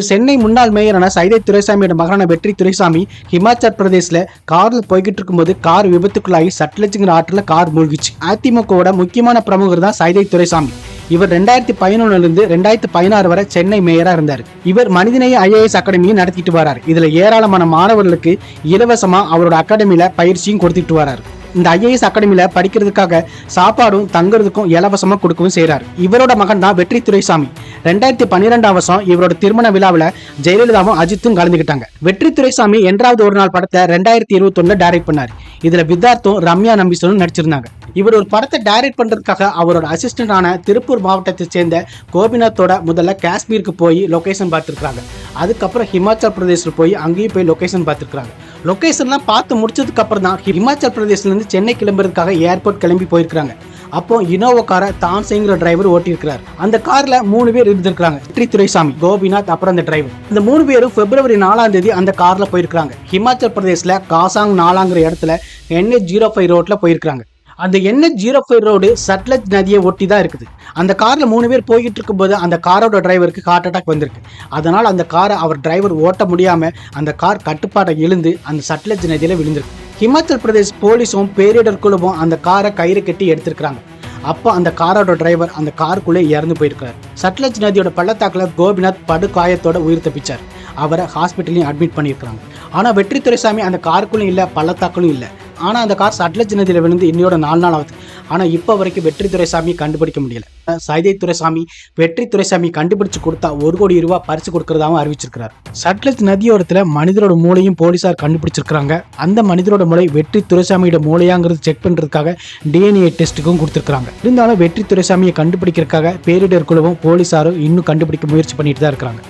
சென்னை முன்னாள் மேயரான சைதை துரைசாமியோட மகனான வெற்றி துரைசாமி ஹிமாச்சல் பிரதேசில் காரில் போய்கிட்டு இருக்கும்போது கார் விபத்துக்குள்ளாகி சட்லஜுங்கிற ஆற்றில் கார் மூழ்கிச்சு. அதிமுகவோட முக்கியமான பிரமுகர் தான் சைதை துரைசாமி. இவர் ரெண்டாயிரத்தி பதினொன்னுல இருந்து ரெண்டாயிரத்தி பதினாறு வரை சென்னை மேயரா இருந்தார். இவர் மனிதநேய ஐஏஎஸ் அகாடமியை நடத்திட்டு வரார். இதுல ஏராளமான மாணவர்களுக்கு இலவசமா அவரோட அகாடமியில பயிற்சியும் கொடுத்துட்டு வரார். இந்த ஐஏஎஸ் அகாடமியில படிக்கிறதுக்காக சாப்பாடும் தங்குறதுக்கும் இலவசமா கொடுக்கவும் செய்கிறார் இவரோட மகன் தான் வெற்றி துரைசாமி. ரெண்டாயிரத்தி பன்னிரெண்டாம் வருஷம் இவரோட திருமண விழாவில் ஜெயலலிதாவும் அஜித்தும் கலந்துக்கிட்டாங்க வெற்றி துரைசாமி என்றாவது ஒரு நாள் படத்தை ரெண்டாயிரத்தி இருபத்தொன்னு டைரக்ட் பண்ணார். இதுல வித்தார்த்தும் ரம்யா நம்பிசனும் நடிச்சிருந்தாங்க. இவர் ஒரு படத்தை டைரக்ட் பண்றதுக்காக அவரோட அசிஸ்டன்டான திருப்பூர் மாவட்டத்தை சேர்ந்த கோபிநாத்தோட முதல்ல காஷ்மீருக்கு போய் லொகேஷன் பார்த்துருக்காங்க அதுக்கப்புறம் ஹிமாச்சல் பிரதேசில் போய் அங்கேயும் போய் லொகேஷன் பார்த்துருக்காங்க லொக்கேஷன்லாம் பார்த்து முடிச்சதுக்கு அப்புறம் தான் ஹிமாச்சல் பிரதேஷ்லேருந்து சென்னை கிளம்புறதுக்காக ஏர்போர்ட் கிளம்பி போயிருக்காங்க அப்போ இனோவா காரை தான் டிரைவர் ஓட்டியிருக்கிறார். அந்த கார்ல மூணு பேர் இருந்திருக்காங்க வெற்றி துரைசாமி கோபிநாத் அப்புறம் அந்த டிரைவர் இந்த மூணு பேரும் பிப்ரவரி நாலாம் தேதி அந்த கார்ல போயிருக்காங்க ஹிமாச்சல் பிரதேஷ்ல காசாங் நாலாங்கிற இடத்துல என்ஏ ஜீரோ ஃபைவ் ரோட்ல போயிருக்காங்க அந்த NH zero five road Sutlej நதியை ஒட்டி தான் இருக்குது. அந்த காரில் மூணு பேர் போய்கிட்டு இருக்கும்போது அந்த காரோட டிரைவருக்கு ஹார்ட் அட்டாக் வந்திருக்கு. அதனால் அந்த காரை அவர் டிரைவர் ஓட்ட முடியாமல் அந்த கார் கட்டுப்பாட்டை இழுந்து அந்த சட்லஜ் நதியில் விழுந்திருக்கு. ஹிமாச்சல் பிரதேஷ் போலீஸும் பேரிடர் குழுவும் அந்த காரை கயிறு கட்டி எடுத்திருக்கிறாங்க. அப்போ அந்த காரோட டிரைவர் அந்த காருக்குள்ளே இறந்து போயிருக்கிறார் சட்லஜ் நதியோட பள்ளத்தாக்கில் கோபிநாத் படுகாயத்தோட உயிர் தப்பிச்சார். அவரை ஹாஸ்பிட்டலையும் அட்மிட் பண்ணியிருக்காங்க ஆனால் வெற்றி துரைசாமி அந்த காருக்குள்ளும் இல்லை பள்ளத்தாக்குலும் இல்லை. ஆனால் அந்த கார் சட்லஜ் நதியில் விழுந்து இன்னையோட நாலு நாள் ஆகுது. ஆனால் இப்போ வரைக்கும் வெற்றி துரைசாமி கண்டுபிடிக்க முடியல. சைதை துரைசாமி வெற்றி துரைசாமி கண்டுபிடிச்சு கொடுத்தா ஒரு கோடி ரூபாய் பரிசு கொடுக்கறதாகவும் அறிவிச்சிருக்கிறார். சட்லஜ் நதியோரத்தில் மனிதரோட மூளையும் போலீசார் கண்டுபிடிச்சிருக்கிறாங்க. அந்த மனிதரோட மூளை வெற்றி துரைசாமியோட மூளையாங்கிறது செக் பண்ணுறதுக்காக டிஎன்ஏ டெஸ்ட்டுக்கும் கொடுத்துருக்காங்க இருந்தாலும் வெற்றி துரைசாமியை கண்டுபிடிக்கிறதுக்காக பேரிடர் குழுவும் போலீஸாரும் இன்னும் கண்டுபிடிக்க முயற்சி பண்ணிட்டு தான் இருக்கிறாங்க.